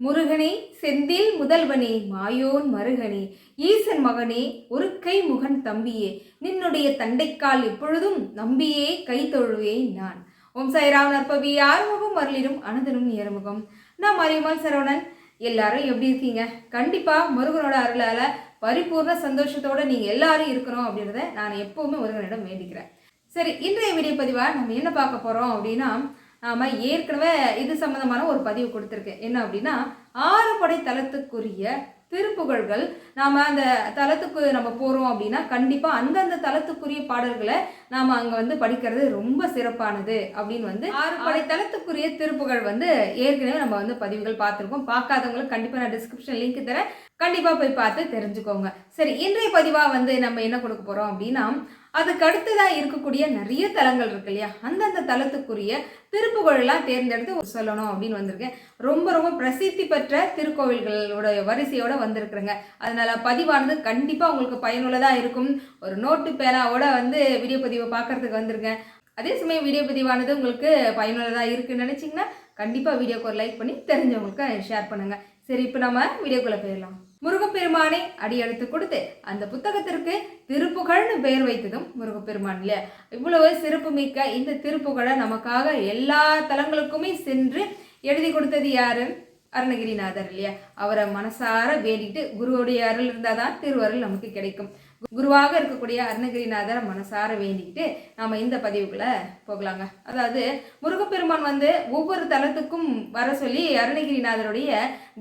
முருகனே செந்தில் முதல்வனே மாயோன் மருகனே ஈசன் மகனே ஒரு கை முகன் தம்பியே நின்னுடைய தண்டைக்கால் எப்பொழுதும் நம்பியே கை தொழுவேன் நான். ஓம் சாய்ராம் நற்பவி ஆறுமுகம் அருளிடும் அனந்தனும் ஏறுமுகம் நான் மரியம்மாள் சரவணன் எல்லாரும் எப்படி இருக்கீங்க? கண்டிப்பாக முருகனோட அருளால் பரிபூர்ண சந்தோஷத்தோட நீங்கள் எல்லாரும் இருக்கணும் அப்படின்றத நான் எப்போவுமே முருகனிடம் வேண்டிக்கிறேன். சரி இன்றைய வீடியோ பதிவாக நம்ம என்ன பார்க்க போகிறோம் அப்படின்னா நாம் ஏற்கனவே இது சம்மந்தமான ஒரு பதிவு கொடுத்துருக்கேன். என்ன அப்படின்னா ஆறு படை தலத்துக்குரிய திருப்புகழ்கள். நாம் அந்த தலத்துக்கு நம்ம போகிறோம் அப்படின்னா கண்டிப்பாக அந்தந்த தலத்துக்குரிய பாடல்களை நாம் அங்கே வந்து படிக்கிறது ரொம்ப சிறப்பானது அப்படின்னு வந்து ஆறு படை தளத்துக்குரிய திருப்புகழ் வந்து ஏற்கனவே நம்ம வந்து பதிவுகள் பார்த்துருக்கோம். பார்க்காதவங்களுக்கு கண்டிப்பாக நான் டிஸ்கிரிப்ஷன் லிங்க் தரேன். கண்டிப்பாக போய் பார்த்து தெரிஞ்சுக்கோங்க. சரி இன்றைய பதிவாக வந்து நம்ம என்ன கொடுக்க போகிறோம் அப்படின்னா அதுக்கு அடுத்ததாக இருக்கக்கூடிய நிறைய தலங்கள் இருக்கு இல்லையா? அந்தந்த தலத்துக்குரிய திருப்புகழெல்லாம் தேர்ந்தெடுத்து சொல்லணும் அப்படின்னு வந்திருக்கேன். ரொம்ப ரொம்ப பிரசித்தி பெற்ற திருக்கோவில்களோட வரிசையோட வந்திருக்கிறேங்க. அதனால பதிவானது கண்டிப்பாக உங்களுக்கு பயனுள்ளதாக இருக்கும். ஒரு நோட்டு பேனாவோட வந்து வீடியோ பதிவை பார்க்கறதுக்கு வந்திருக்கேன். அதே சமயம் வீடியோ பதிவானது உங்களுக்கு பயனுள்ளதாக இருக்குன்னு நினச்சிங்கன்னா கண்டிப்பாக வீடியோக்கு ஒரு லைக் பண்ணி தெரிஞ்சவங்களுக்கு ஷேர் பண்ணுங்கள் சரி இப்போ நம்ம வீடியோக்குள்ளே போயிடலாம். முருகப்பெருமானை அடியெடுத்து கொடுத்து அந்த புத்தகத்திற்கு திருப்புகழ்னு பெயர் வைத்ததும் முருகப்பெருமான் இல்லையா இவ்வளவு சிறப்பு மிக்க இந்த திருப்புகழை நமக்காக எல்லா தலங்களுக்குமே சென்று எழுதி கொடுத்தது யாரு? அருணகிரிநாதர் இல்லையா? அவரை மனசார வேண்டிட்டு குருவுடைய அருள் இருந்தால் தான் திருவருள் நமக்கு கிடைக்கும். குருவாக இருக்கக்கூடிய அருணகிரிநாதரை மனசார வேண்டிக்கிட்டு நாம இந்த பதிவுக்குள்ள போகலாங்க. அதாவது முருகப்பெருமான் வந்து ஒவ்வொரு தலத்துக்கும் வர சொல்லி அருணகிரிநாதருடைய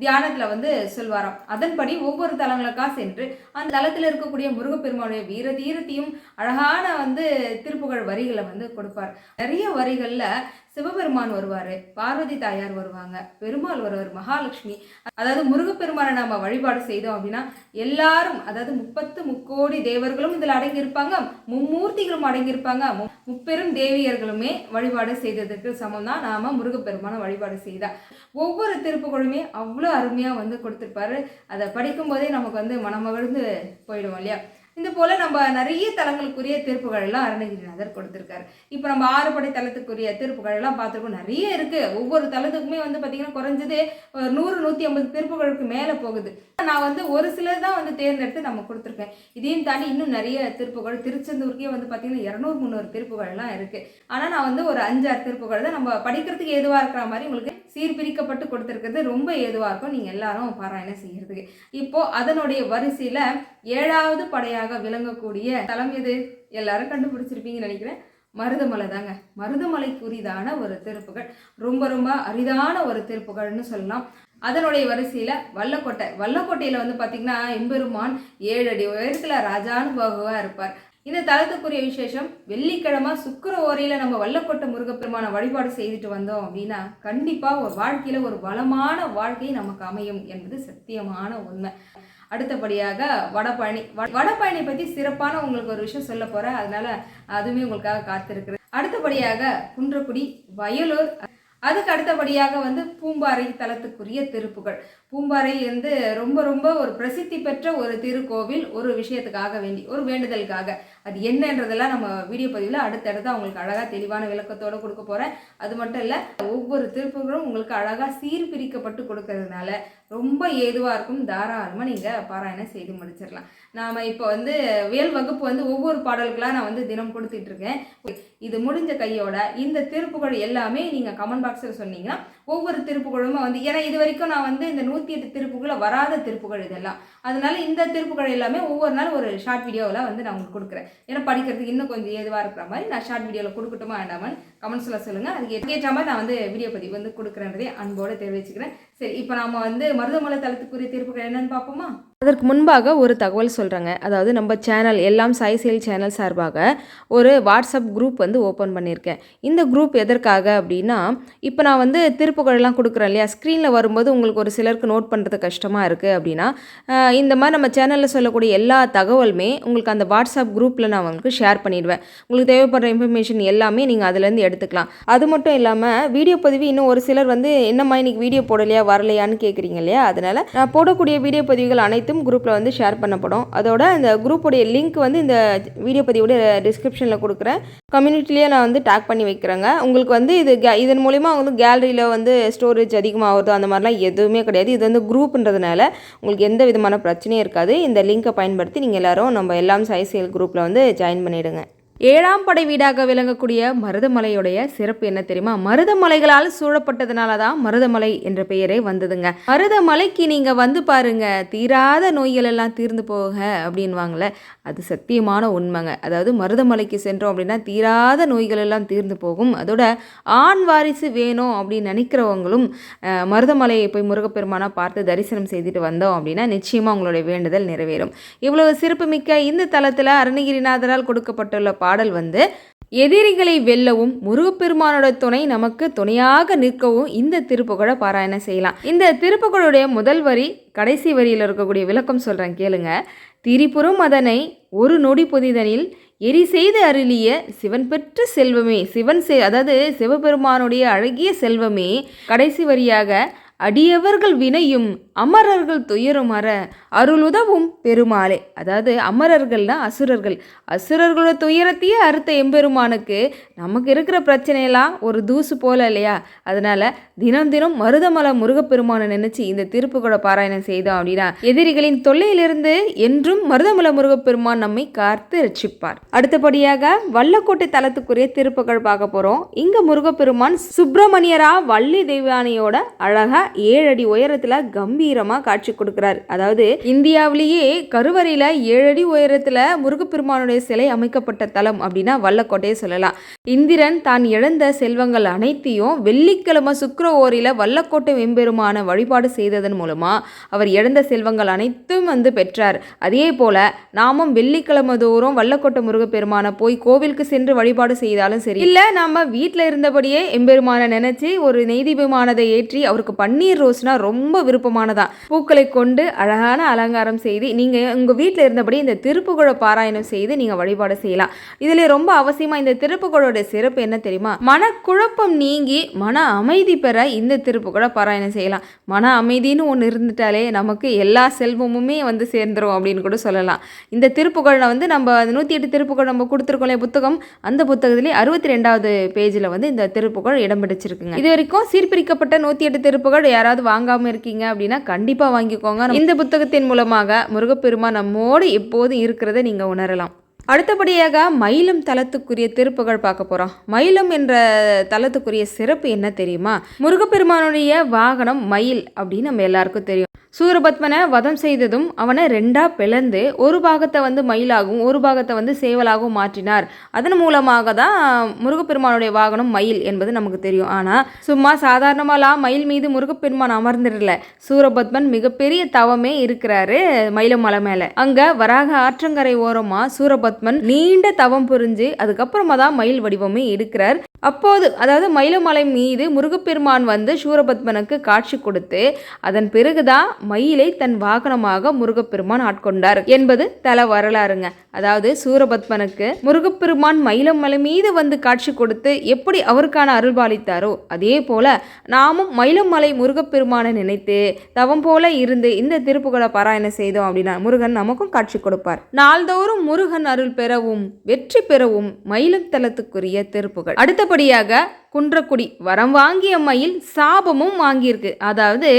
தியானத்துல வந்து சொல்வாராம். அதன்படி ஒவ்வொரு தலங்களுக்கா சென்று அந்த தலத்தில் இருக்கக்கூடிய முருகப்பெருமானுடைய வீர தீரத்தையும் அழகான வந்து திருப்புகழ் வரிகளை வந்து கொடுப்பார். நிறைய வரிகள்ல சிவபெருமான் வருவார் பார்வதி தாயார் வருவாங்க பெருமாள் வருவார் மகாலட்சுமி. அதாவது முருகப்பெருமானை நாம் வழிபாடு செய்தோம் அப்படின்னா எல்லாரும் அதாவது முப்பத்து முக்கோடி தேவர்களும் இதில் அடங்கியிருப்பாங்க மும்மூர்த்திகளும் அடங்கியிருப்பாங்க மு- முப்பெரும் தேவியர்களுமே வழிபாடு செய்ததற்கு சமம் தான் நாம் முருகப்பெருமானை வழிபாடு செய்தா. ஒவ்வொரு திருப்புகளுமே அவ்வளோ அருமையாக வந்து கொடுத்துருப்பாரு. அதை படிக்கும்போதே நமக்கு வந்து மனமகிழ்ந்து போயிடுவோம் இல்லையா? இந்த போல் நம்ம நிறைய தலங்களுக்குரிய திருப்புகள் அருணகிரிநாதர் கொடுத்துருக்காரு. இப்போ நம்ம ஆறுபடை தலத்துக்குரிய திருப்புகள் பார்த்துருக்கோம். நிறைய இருக்குது ஒவ்வொரு தலத்துக்குமே வந்து பார்த்திங்கன்னா குறைஞ்சது ஒரு நூறு நூற்றி ஐம்பது திருப்புகளுக்கு மேலே போகுது. நான் வந்து ஒரு சிலர் தான் வந்து தேர்ந்தெடுத்து நம்ம கொடுத்துருக்கேன். இதையும் தாண்டி இன்னும் நிறைய திருப்புகள். திருச்செந்தூருக்கே வந்து பார்த்தீங்கன்னா இரநூறு முந்நூறு திருப்புகள்லாம் இருக்குது இருக்கு. ஆனால் நான் வந்து ஒரு அஞ்சாறு திருப்புகள் தான் நம்ம படிக்கிறதுக்கு ஏதுவாக இருக்கிற மாதிரி உங்களுக்கு சீர்பிரிக்கப்பட்டு கொடுத்துருக்கிறது ரொம்ப ஏதுவாக இருக்கும். நீங்கள் எல்லாரும் பாராயணம் செய்கிறதுக்கு இப்போ அதனுடைய வரிசையில் ஏழாவது படையாக விளங்கக்கூடிய தலம் எது? எல்லாரும் கண்டுபிடிச்சிருப்பீங்கன்னு நினைக்கிறேன். மருதமலை தாங்க. மருதமலைக்குரிதான ஒரு திருப்புகள். ரொம்ப ரொம்ப அரிதான ஒரு திருப்புகள்னு சொல்லலாம். அதனுடைய வரிசையில் வல்லக்கோட்டை. வல்லக்கோட்டையில் வந்து பார்த்திங்கன்னா எம்பெருமான் ஏழு அடி உயரத்தில் ராஜானுபாகுவாக இருப்பார். இந்த தளத்துக்குரிய விசேஷம் வெள்ளிக்கிழமை சுக்கிர ஓரையில் நம்ம வல்லக்கோட்டை முருகப்பெருமான வழிபாடு செய்துட்டு வந்தோம் அப்படின்னா கண்டிப்பாக ஒரு வாழ்க்கையில் ஒரு வளமான வாழ்க்கை நமக்கு அமையும் என்பது சத்தியமான உண்மை. அடுத்தபடியாக வடபழனி. வடபழனி பற்றி சிறப்பான உங்களுக்கு ஒரு விஷயம் சொல்ல போகிறேன் அதனால அதுவுமே உங்களுக்காக காத்திருக்கிறேன். அடுத்தபடியாக குன்றக்குடி வயலூர் அதுக்கு அடுத்தபடியாக வந்து பூம்பாறை தலத்துக்குரிய திருப்புகள். பூம்பாறை வந்து ரொம்ப ரொம்ப ஒரு பிரசித்தி பெற்ற ஒரு திருக்கோவில் ஒரு விஷயத்துக்காக வேண்டி ஒரு வேண்டுதலுக்காக. அது என்னன்றதெல்லாம் நம்ம வீடியோ பதிவில் அடுத்தடுத்து அவங்களுக்கு அழகாக தெளிவான விளக்கத்தோடு கொடுக்க போகிறேன் அது மட்டும் இல்லை ஒவ்வொரு திருப்புகளும் உங்களுக்கு அழகாக சீர்பிரிக்கப்பட்டு கொடுக்கறதுனால ரொம்ப ஏதுவாக இருக்கும் தாராளமாக நீங்கள் பாராயணம் செய்து முடிச்சிடலாம். நாம் இப்போ வந்து வேல் வகுப்பு வந்து ஒவ்வொரு பாடல்களாக நான் வந்து தினம் கொடுத்துட்ருக்கேன் இது முடிஞ்ச கையோட இந்த திருப்புகள் எல்லாமே நீங்கள் கமெண்ட் பாக்ஸில் சொன்னீங்கன்னா ஒவ்வொரு திருப்புகழுமே வந்து ஏன்னா இது வரைக்கும் நான் வந்து இந்த நூற்றி எட்டு திருப்புகளை வராத திருப்புகள் இதெல்லாம். அதனால இந்த திருப்புகள் எல்லாமே ஒவ்வொரு நாள் ஒரு ஷார்ட் வீடியோவில் வந்து நான் உங்களுக்கு கொடுக்குறேன். ஏன்னா படிக்கிறதுக்கு இன்னும் கொஞ்சம் ஏதுவாக இருக்கிற மாதிரி நான் ஷார்ட் வீடியோவில் கொடுக்கட்டுமா வேண்டாமான்னு கமெண்ட்ஸில் சொல்லுங்கள் அதுக்கு ஏற்ற மாதிரி நான் வந்து வீடியோ பதிவு வந்து கொடுக்குறேன்றதே அன்போடு தெரிவிச்சுக்கிறேன். சரி இப்போ நாம் வந்து மருதமலை தளத்துக்குரிய திருப்புகள் என்னென்னு பார்ப்போமா? அதற்கு முன்பாக ஒரு தகவல் சொல்கிறேங்க அதாவது நம்ம சேனல் எல்லாம் சாய் செயல் சேனல் சார்பாக ஒரு வாட்ஸ்அப் குரூப் வந்து ஓப்பன் பண்ணியிருக்கேன். இந்த குரூப் எதற்காக அப்படின்னா இப்போ நான் வந்து திருப்புகழெல்லாம் கொடுக்குறேன் இல்லையா? ஸ்க்ரீனில் வரும்போது உங்களுக்கு ஒரு சிலருக்கு நோட் பண்ணுறது கஷ்டமாக இருக்குது அப்படின்னா இந்த மாதிரி நம்ம சேனலில் சொல்லக்கூடிய எல்லா தகவலுமே உங்களுக்கு அந்த வாட்ஸ்அப் குரூப்பில் நான் உங்களுக்கு ஷேர் பண்ணிடுவேன். உங்களுக்கு தேவைப்படுற இன்ஃபர்மேஷன் எல்லாமே நீங்கள் அதுலேருந்து எடுத்துக்கலாம். அது மட்டும் இல்லாமல் வீடியோ பதிவு இன்னும் ஒரு சிலர் வந்து என்னம்மா இன்றைக்கி வீடியோ போடலையா? வரலையான்னு கேட்குறீங்க இல்லையா? அதனால் நான் போடக்கூடிய வீடியோ பதிவுகள் அனைத்தும் அனைத்தும் குரூப்பில் வந்து ஷேர் பண்ணப்படும். அதோட அந்த குரூப்புடைய லிங்க் வந்து இந்த வீடியோ பதிவோட டிஸ்கிரிப்ஷனில் கொடுக்குறேன். கம்யூனிட்டிலேயே நான் வந்து டேக் பண்ணி வைக்கிறேங்க. உங்களுக்கு வந்து இது கே- இதன் மூலிமா வந்து கேலரியில் வந்து ஸ்டோரேஜ் அதிகமாகுதோ அந்த மாதிரிலாம் எதுவுமே கிடையாது. இது வந்து குரூப்ன்றதுனால உங்களுக்கு எந்த விதமான பிரச்சனையும் இருக்காது. இந்த லிங்கை பயன்படுத்தி நீங்கள் எல்லாரும் நம்ம எல்லாம் சைசியல் குரூப்பில் வந்து ஜாயின் பண்ணிவிடுங்க ஏழாம் படை வீடாக விளங்கக்கூடிய மருதமலையுடைய சிறப்பு என்ன தெரியுமா? மருதமலைகளால் சூழப்பட்டதுனால தான் மருதமலை என்ற பெயரே வந்ததுங்க. மருதமலைக்கு நீங்க வந்து பாருங்க தீராத நோய்கள் எல்லாம் தீர்ந்து போக அப்படின்வாங்களே அது சத்தியமான உண்மைங்க. அதாவது மருதமலைக்கு சென்றோம் அப்படின்னா தீராத நோய்கள் எல்லாம் தீர்ந்து போகும். அதோட ஆண் வாரிசு வேணும் அப்படின்னு நினைக்கிறவங்களும் மருதமலையை போய் முருகப்பெருமானா பார்த்து தரிசனம் செய்துட்டு வந்தோம் அப்படின்னா நிச்சயமா உங்களுடைய வேண்டுதல் நிறைவேறும். இவ்வளவு சிறப்புமிக்க இந்த தளத்தில் அருணகிரிநாதரால் கொடுக்கப்பட்டுள்ள பாடல் வந்து எதிரிகளை வெல்லவும் முருகப்பெருமானோட துணை நமக்கு துணையாக நிற்கவும் இந்த திருப்புகழை பாராயணம் செய்யலாம். இந்த திருப்புகழுடைய முதல் வரி கடைசி வரியில் இருக்கக்கூடிய விளக்கம் சொல்கிறேன் கேளுங்க. திரிபுரம் அதனை ஒரு நொடி பொதிதனில் எரி செய்து அருளிய சிவன் பெற்ற செல்வமே. சிவன் செ அதாவது சிவபெருமானுடைய அழகிய செல்வமே கடைசி வரியாக அடியவர்கள் வினையும் அமரர்கள் துயரும் அற அருளுதவும் பெருமாளே. அதாவது அமரர்கள்னா அசுரர்கள். அசுரர்களோட துயரத்தையே அறுத்த எம்பெருமானுக்கு நமக்கு இருக்கிற பிரச்சனையெல்லாம் ஒரு தூசு போல இல்லையா? அதனால தினம் தினம் மருதமலை முருகப்பெருமானை நினைச்சு இந்த திருப்புகளை பாராயணம் செய்தோம் அப்படின்னா எதிரிகளின் தொல்லையிலிருந்து என்றும் மருதமலை முருகப்பெருமான் நம்மை காத்து ரட்சிப்பார். அடுத்தபடியாக வல்லக்கோட்டை தலத்துக்குரிய திருப்புகழ் பார்க்க போறோம். இங்க முருகப்பெருமான் சுப்பிரமணியரா வள்ளி தெய்வானியோட அழகா ஏழு அடி கம்பீர கம்பீரமாக காட்சி கொடுக்கிறார். அதாவது இந்தியாவிலேயே கருவறையில ஏழடி உயரத்தில் உயரத்துல முருகப்பெருமானுடைய சிலை அமைக்கப்பட்ட தலம் அப்படின்னா வல்லக்கோட்டையை சொல்லலாம். இந்திரன் தான் இழந்த செல்வங்கள் அனைத்தையும் வெள்ளிக்கிழமை சுக்கர ஓரில் வல்லக்கோட்டை வெம்பெருமான வழிபாடு செய்ததன் மூலமா அவர் இழந்த செல்வங்கள் அனைத்தும் வந்து பெற்றார். அதே போல நாமும் வெள்ளிக்கிழமை தோறும் வல்லக்கோட்டை முருகப்பெருமானை போய் கோவிலுக்கு சென்று வழிபாடு செய்தாலும் சரி. இல்ல நாம வீட்டில் இருந்தபடியே எம்பெருமானை நினைச்சு ஒரு நெய்தீபமானதை ஏற்றி அவருக்கு பன்னீர் ரோஸ்னா ரொம்ப விருப்பமான பூக்களை கொண்டு அழகான அலங்காரம் செய்து நீங்கள் உங்கள் வீட்டில் இருந்தபடி இந்த திருப்புகழ பாராயணம் செய்து நீங்கள் வழிபாடு செய்யலாம். இதில் ரொம்ப அவசியமாக இந்த திருப்புகழோட சிறப்பு என்ன தெரியுமா? மனக்குழப்பம் நீங்கி மன அமைதி பெற இந்த திருப்புகழ பாராயணம் செய்யலாம். மன அமைதின்னு ஒன்று இருந்துட்டாலே நமக்கு எல்லா செல்வமுமே வந்து சேர்ந்துரும் அப்படின்னு கூட சொல்லலாம். இந்த திருப்புகழை வந்து நம்ம நூற்றி எட்டு திருப்புகழ் நம்ம கொடுத்துருக்கோம் புத்தகம்? அந்த புத்தகத்திலே அறுபத்தி ரெண்டாவது பேஜில் வந்து இந்த திருப்புகழ் இடம் பிடிச்சிருக்குங்க. இது வரைக்கும் சீர்பிரிக்கப்பட்ட நூற்றி எட்டு திருப்புகழ் யாராவது வாங்காமல் இருக்கீங்க அப்படின்னா கண்டிப்பாக வாங்கிக்கோங்க. இந்த புத்தகத்தின் மூலமாக முருகப்பெருமான் நம்மோடு எப்போதும் இருக்கிறத நீங்கள் உணரலாம். அடுத்தபடியாக மயிலம் தலத்துக்குரிய திருப்புகள் பார்க்க போகிறோம் மயிலம் என்ற தலத்துக்குரிய சிறப்பு என்ன தெரியுமா? முருகப்பெருமானுடைய வாகனம் மயில் அப்படின்னு நம்ம எல்லாருக்கும் தெரியும். சூரபத்மனை வதம் செய்ததும் அவனை ரெண்டாக பிளந்து ஒரு பாகத்தை வந்து மயிலாகவும் ஒரு பாகத்தை வந்து சேவலாகவும் மாற்றினார். அதன் மூலமாக தான் முருகப்பெருமானுடைய வாகனம் மயில் என்பது நமக்கு தெரியும். ஆனால் சும்மா சாதாரணமாலாம் மயில் மீது முருகப்பெருமான் அமர்ந்துடல. சூரபத்மன் மிகப்பெரிய தவமே இருக்கிறாரு மயிலமலை மேலே. அங்கே வராக ஆற்றங்கரை ஓரமாக சூரபத்மன் நீண்ட தவம் புரிஞ்சு அதுக்கப்புறமா தான் மயில் வடிவமே இருக்கிறார் அப்போது அதாவது மயிலமலை மீது முருகப்பெருமான் வந்து சூரபத்மனுக்கு காட்சி கொடுத்து அதன் பிறகுதான் மயிலை தன் வாகனமாக முருகப்பெருமான் ஆட்கொண்டார் என்பது தல வரலாறுங்க. அதாவது சூரபத்மனுக்கு முருகப்பெருமான் மயிலமலை மீது வந்து காட்சி கொடுத்து எப்படி அவருக்கான அருள் பாலித்தாரோ அதே போல நாமும் மயிலமலை முருகப்பெருமானை நினைத்து தவம் போல இருந்து இந்த திருப்புகளை பாராயணம் செய்தோம் அப்படின்னா முருகன் நமக்கும் காட்சி கொடுப்பார். நாள்தோறும் முருகன் அருள் பெறவும் வெற்றி பெறவும் மயிலம் தலத்துக்குரிய திருப்புகள் அடுத்தபடியாக குன்றக்குடி வரம் வாங்கிய மயில் சாபமும் வாங்கியிருக்கு. அதாவது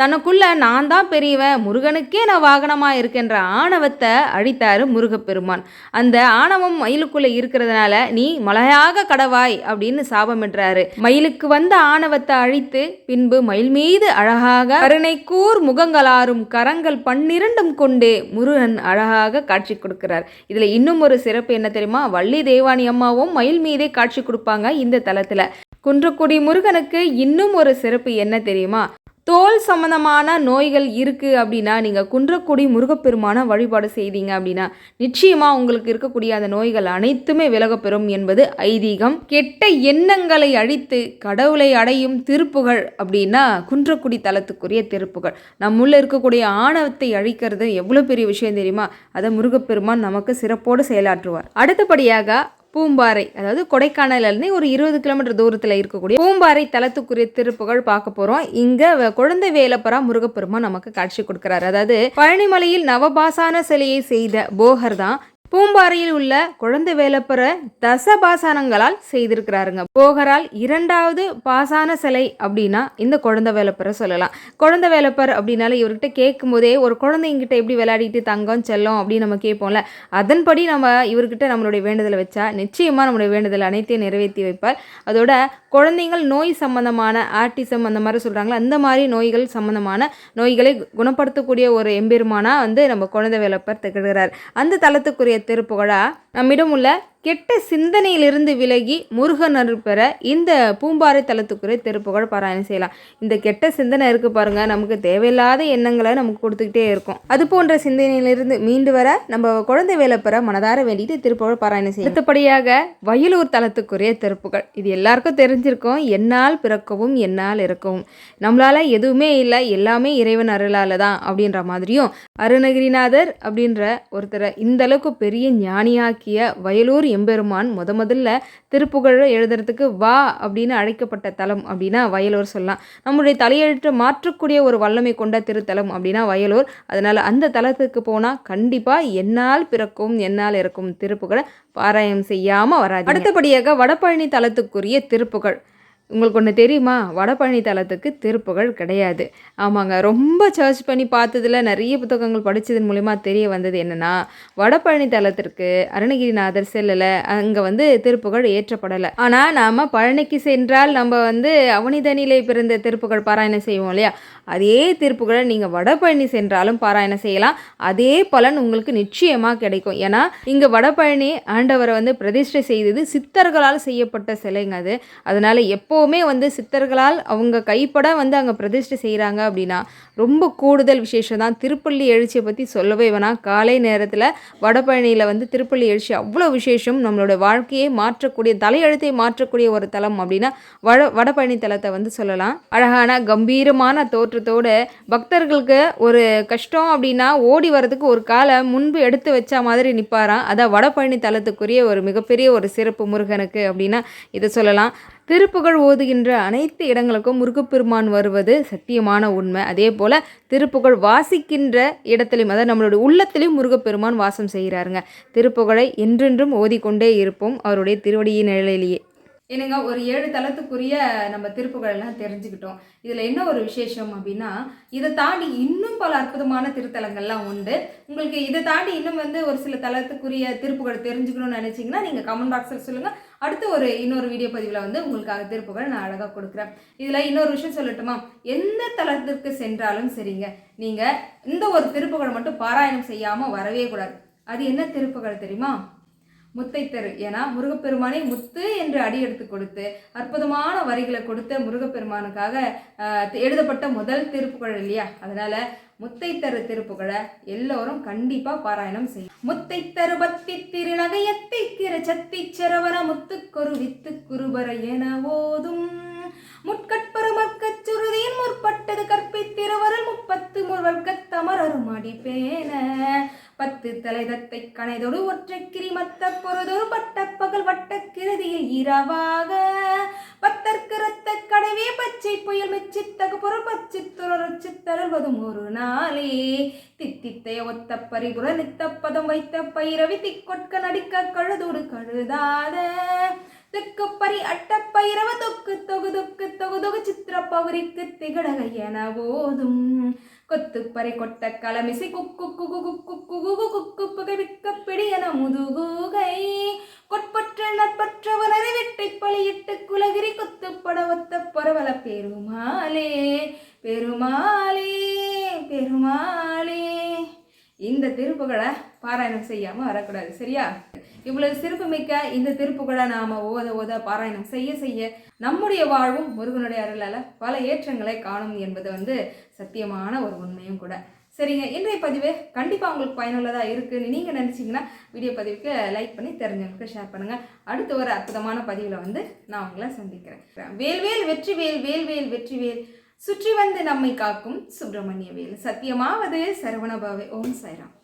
தனக்குள்ள நான் தான் பெரியவன் முருகனுக்கே நான் வாகனமாக இருக்கின்ற ஆணவத்தை அழித்தாரு முருகப்பெருமான். அந்த ஆணவம் மயிலுக்குள்ள இருக்கிறதுனால நீ மலையாக கடவாய் அப்படின்னு சாபமிடுறாரு மயிலுக்கு வந்த ஆணவத்தை அழித்து பின்பு மயில் மீது அழகாக கருணைக்கூர் முகங்களாரும் கரங்கள் பன்னிரண்டும் கொண்டு முருகன் அழகாக காட்சி கொடுக்கிறார். இதுல இன்னும் ஒரு சிறப்பு என்ன தெரியுமா? வள்ளி தேவானி அம்மாவும் மயில் மீதே காட்சி கொடுப்பாங்க இந்த தலத்துல. குன்றக்குடி முருகனுக்கு இன்னும் ஒரு சிறப்பு என்ன தெரியுமா? தோல் சம்பந்தமான நோய்கள் இருக்குது அப்படின்னா நீங்கள் குன்றக்குடி முருகப்பெருமான வழிபாடு செய்தீங்க அப்படின்னா நிச்சயமாக உங்களுக்கு இருக்கக்கூடிய அந்த நோய்கள் அனைத்துமே விலகப்பெறும் என்பது ஐதீகம். கெட்ட எண்ணங்களை அழித்து கடவுளை அடையும் திருப்புகள் அப்படின்னா குன்றக்குடி தலத்துக்குரிய திருப்புகள். நம்முள்ள இருக்கக்கூடிய ஆணவத்தை அழிக்கிறது எவ்வளோ பெரிய விஷயம் தெரியுமா? அதை முருகப்பெருமான் நமக்கு சிறப்போடு செயலாற்றுவார். அடுத்தபடியாக பூம்பாறை அதாவது கொடைக்கானல்லேருந்து ஒரு இருபது கிலோமீட்டர் தூரத்தில் இருக்கக்கூடிய பூம்பாறை தலத்துக்குரிய திருப்புகழ் பார்க்க போகிறோம் இங்கே குழந்தை வேலப்பரா முருகப்பெருமா நமக்கு காட்சி கொடுக்குறாரு. அதாவது பழனிமலையில் நவபாசான சிலையை செய்த போகர் தான் பூம்பாறையில் உள்ள குழந்தை வேலப்பர தசபாசானங்களால் செய்திருக்கிறாருங்க. போகரால் இரண்டாவது பாசான சிலை அப்படின்னா இந்த குழந்தை வேலப்பரை சொல்லலாம். குழந்தை வேலப்பர் அப்படின்னால இவர்கிட்ட கேட்கும் போதே ஒரு குழந்தைங்கிட்ட எப்படி விளையாடிட்டு தங்கம் செல்லம் அப்படின்னு நம்ம கேட்போம்ல அதன்படி நம்ம இவர்கிட்ட நம்மளுடைய வேண்டுதலை வச்சா நிச்சயமாக நம்மளுடைய வேண்டுதல் அனைத்தையும் நிறைவேற்றி வைப்பார். அதோட குழந்தைங்கள் நோய் சம்பந்தமான ஆர்டிசம் அந்த மாதிரி சொல்கிறாங்களா அந்த மாதிரி நோய்கள் சம்பந்தமான நோய்களை குணப்படுத்தக்கூடிய ஒரு எம்பெருமானா வந்து நம்ம குழந்தை வேலப்பர் திகழ்கிறார் அந்த தளத்துக்குரிய திருப்புகழா நம்மிடம் உள்ள கெட்ட சிந்தனையிலிருந்து விலகி முருகன் அருள் பெற இந்த பூம்பாறை தலத்துக்குரிய திருப்புகழ் பாராயணம் செய்யலாம். இந்த கெட்ட சிந்தனை இருக்குது பாருங்க. நமக்கு தேவையில்லாத எண்ணங்களை நமக்கு கொடுத்துக்கிட்டே இருக்கும். அது போன்ற சிந்தனையிலிருந்து மீண்டு வர நம்ம குழந்தை வேலை பெற மனதார வேண்டிட்டு திருப்புகழ் பாராயணம் செய்யும் அடுத்தபடியாக வயலூர் தலத்துக்குரிய திருப்புகழ். இது எல்லாருக்கும் தெரிஞ்சிருக்கும். என்னால் பிறக்கவும் என்னால் இருக்கவும் நம்மளால எதுவுமே இல்லை. எல்லாமே இறைவன் அருளால தான் அப்படின்ற மாதிரியும் அருணகிரிநாதர் அப்படின்ற ஒருத்தரை இந்த அளவுக்கு பெரிய ஞானியாக்கிய வயலூர் எம்பெருமான் முத முதல்ல திருப்புகழ் எழுதுறதுக்கு வா அப்படின்னு அழைக்கப்பட்ட தலம் அப்படின்னா வயலூர் சொல்லலாம். நம்முடைய தலையெழுத்து மாற்றக்கூடிய ஒரு வல்லமை கொண்ட திருத்தலம் அப்படின்னா வயலூர். அதனால் அந்த தலத்துக்கு போனால் கண்டிப்பாக என்னால் பிறக்கும் என்னால் இருக்கும் திருப்புகழை பாராயணம் செய்யாமல் வராது அடுத்தபடியாக வடபழனி தலத்துக்குரிய திருப்புகழ். உங்களுக்கு ஒன்று தெரியுமா? வடபழனி தலத்துக்கு திருப்புகழ் கிடையாது. ஆமாங்க. ரொம்ப சர்ச் பண்ணி பார்த்ததுல நிறைய புத்தகங்கள் படித்ததன் மூலிமா தெரிய வந்தது என்னென்னா வடபழனி தலத்திற்கு அருணகிரிநாதர் செல்லலை. அங்கே வந்து திருப்புகழ் ஏற்றப்படலை. ஆனால் நாம் பழனிக்கு சென்றால் நம்ம வந்து அவனிதனிலே பிறந்த திருப்புகழ் பாராயணம் செய்வோம் இல்லையா? அதே திருப்புகழை நீங்கள் வடபழனி சென்றாலும் பாராயணம் செய்யலாம். அதே பலன் உங்களுக்கு நிச்சயமாக கிடைக்கும். ஏன்னா இங்கே வடபழனி ஆண்டவரை வந்து பிரதிஷ்டை செய்தது சித்தர்களால் செய்யப்பட்ட சிலைங்க அது. அதனால் எப்போ எப்போவுமே வந்து சித்தர்களால் அவங்க கைப்பட வந்து அங்கே பிரதிஷ்டை செய்கிறாங்க அப்படின்னா ரொம்ப கூடுதல் விசேஷம் தான். திருப்பள்ளி எழுச்சியை பற்றி சொல்லவே வேணாம். காலை நேரத்தில் வடபழனியில் வந்து திருப்பள்ளி எழுச்சி அவ்வளோ விசேஷம். நம்மளோட வாழ்க்கையை மாற்றக்கூடிய தலையெழுத்தை மாற்றக்கூடிய ஒரு தலம் அப்படின்னா வட வடபழனி தலத்தை வந்து சொல்லலாம். அழகான கம்பீரமான தோற்றத்தோடு பக்தர்களுக்கு ஒரு கஷ்டம் அப்படின்னா ஓடி வர்றதுக்கு ஒரு காலை முன்பு எடுத்து வச்ச மாதிரி நிற்பாராம் அதான் வடபழனி தலத்துக்குரிய ஒரு மிகப்பெரிய ஒரு சிறப்பு முருகனுக்கு அப்படின்னா இதை சொல்லலாம். திருப்புகழ் ஓதுகின்ற அனைத்து இடங்களுக்கும் முருகப்பெருமான் வருவது சத்தியமான உண்மை. அதே போல் திருப்புகழ் வாசிக்கின்ற இடத்துலையும் அதாவது நம்மளுடைய உள்ளத்திலையும் முருகப்பெருமான் வாசம் செய்கிறாருங்க. திருப்புகழை என்றென்றும் ஓதிக்கொண்டே இருப்போம் அவருடைய திருவடியின் நிலையிலேயே என்னங்க ஒரு ஏழு தளத்துக்குரிய நம்ம திருப்புகழெல்லாம் தெரிஞ்சுக்கிட்டோம். இதில் என்ன ஒரு விசேஷம் அப்படின்னா இதை தாண்டி இன்னும் பல அற்புதமான திருத்தலங்கள்லாம் உண்டு. உங்களுக்கு இதை தாண்டி இன்னும் வந்து ஒரு சில தளத்துக்குரிய திருப்புகழ் தெரிஞ்சுக்கணும்னு நினச்சிங்கன்னா நீங்கள் கமெண்ட் பாக்ஸில் சொல்லுங்கள் அடுத்து ஒரு இன்னொரு வீடியோ பதிவில் வந்து உங்களுக்காக திருப்புகழ் நான் அழகாக கொடுக்குறேன். இதில் இன்னொரு விஷயம் சொல்லட்டுமா? எந்த தளத்திற்கு சென்றாலும் சரிங்க. நீங்கள் இந்த ஒரு திருப்புகளை மட்டும் பாராயணம் செய்யாமல் வரவே கூடாது. அது என்ன திருப்புகள் தெரியுமா? முத்தைத்தரு ஏன்னா முருகப்பெருமானை முத்து என்று அடி எடுத்து கொடுத்து அற்புதமான வரிகளை கொடுத்த முருகப்பெருமானுக்காக எழுதப்பட்ட முதல் திருப்புகழ் இல்லையா? அதனால முத்தைத்தரு திருப்புகழை எல்லோரும் கண்டிப்பா பாராயணம் செய்யும் முத்தைத்தரு பத்தி திருநகையத்தை திரு சத்தி சரவண முத்துக்கொரு வித்து குருபர என ஓதும். முட்கட்பரு சுருதியின் முற்பட்டது கற்பித்திருவரல் முப்பத்து முருவர்க்கத் தமரரும் அடிப்பேன. பத்து தலைதத்தை கனைதொடு ஒற்றை கிரிமத்த பொருதொரு பட்டப்பகல் வட்ட கிருதியில் இரவாக. பத்தற்கு ரத்த கடைவே பச்சை புயல் மெச்சித்தகு பொருள் பச்சி துறச்சு தருவதும் ஒரு நாளே. தித்தித்தைய ஒத்த பரிபுர நித்த பதம் வைத்த பைரவி திக்கொட்க நடிக்க கழுதோடு கழுதாத. திக்குப்பறி அட்டப்பயிரவ தொக்கு தொகு தொக்கு தொகு தொகு சித்திர திகழக என போதும் கொத்துப்பறை கொட்ட களமிசை குக்கு குகு குக்கு குகு குக்கு புகவிக்க பிடியன முதுகுகை கொட்பற்ற நட்பற்றவனரை வெட்டை பழியிட்டு குலகிரி குத்துப்பட ஒத்த பரவல பெருமாளே பெருமாளே பெருமாளே இந்த திருப்புகளை பாராயணம் செய்யாமல் வரக்கூடாது சரியா இவ்வளவு சிறப்புமிக்க இந்த திருப்புகழை நாம் ஓத ஓத பாராயணம் செய்ய செய்ய நம்முடைய வாழ்வும் முருகனுடைய அருளால் பல ஏற்றங்களை காணும் என்பது வந்து சத்தியமான ஒரு உண்மையும் கூட. சரிங்க இன்றைய பதிவு கண்டிப்பாக உங்களுக்கு பயனுள்ளதாக இருக்குன்னு நீங்கள் நினச்சிங்கன்னா வீடியோ பதிவுக்கு லைக் பண்ணி தெரிஞ்சவங்களுக்கு ஷேர் பண்ணுங்கள் அடுத்த ஒரு அற்புதமான பதிவில் வந்து நான் உங்களை சந்திக்கிறேன். வேல்வேல் வெற்றி வேல் வேல்வேல் வெற்றி வேல். சுற்றி வந்து நம்மை காக்கும் சுப்பிரமணிய வேல். சத்தியமாவது சரவணபாவே ஓம் சாய்ராம்.